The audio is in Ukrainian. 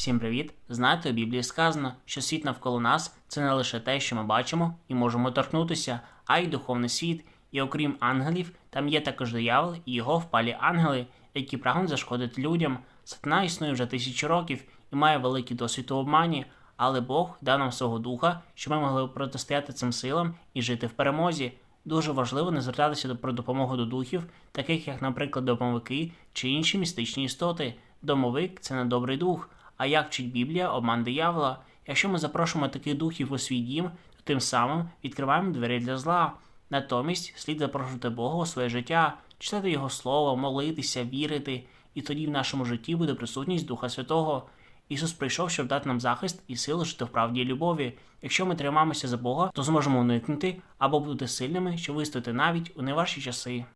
Всім привіт! Знаєте, у Біблії сказано, що світ навколо нас це не лише те, що ми бачимо і можемо торкнутися, а й духовний світ. І окрім ангелів, там є також диявол і його впалі ангели, які прагнуть зашкодити людям. Сатана існує вже тисячі років і має великий досвід у обмані, але Бог дав нам свого духа, щоб ми могли протистояти цим силам і жити в перемозі. Дуже важливо не звертатися про допомогу до духів, таких як, наприклад, домовики чи інші містичні істоти. Домовик це недобрий дух. А як вчить Біблія обман диявола? Якщо ми запрошуємо таких духів у свій дім, то тим самим відкриваємо двері для зла. Натомість слід запрошувати Бога у своє життя, читати Його слово, молитися, вірити, і тоді в нашому житті буде присутність Духа Святого. Ісус прийшов, щоб дати нам захист і силу жити в правді і любові. Якщо ми тримаємося за Бога, то зможемо уникнути або бути сильними, щоб вистояти навіть у найважчі часи.